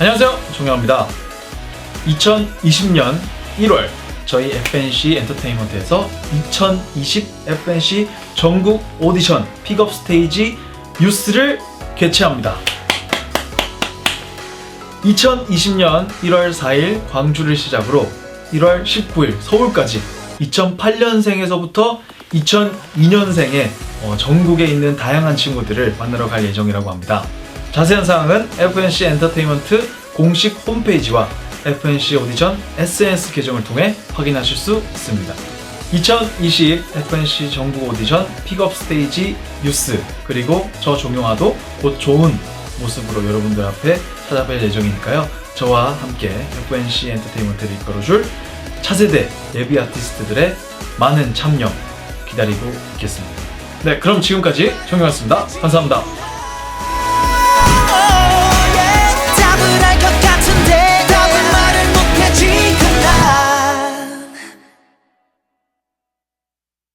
안녕하세요. 종영입니다. 2020년 1월 저희 FNC 엔터테인먼트에서 2020 FNC 전국 오디션 픽업 스테이지 뉴스를 개최합니다. 2020년 1월 4일 광주를 시작으로 1월 19일 서울까지 2008년생에서부터 2002년생의 어, 전국에 있는 다양한 친구들을 만나러 갈 예정이라고 합니다. 자세한 사항은 FNC 엔터테인먼트 공식 홈페이지와 FNC 오디션 SNS 계정을 통해 확인하실 수 있습니다. 2020 FNC 전국 오디션 픽업 스테이지 뉴스 그리고 저 종용아도 곧 좋은 모습으로 여러분들 앞에 찾아뵐 예정이니까요. 저와 함께 FNC 엔터테인먼트를 이끌어줄 차세대 예비 아티스트들의 많은 참여 기다리고 있겠습니다. 네, 그럼 지금까지 정영이었습니다. 감사합니다.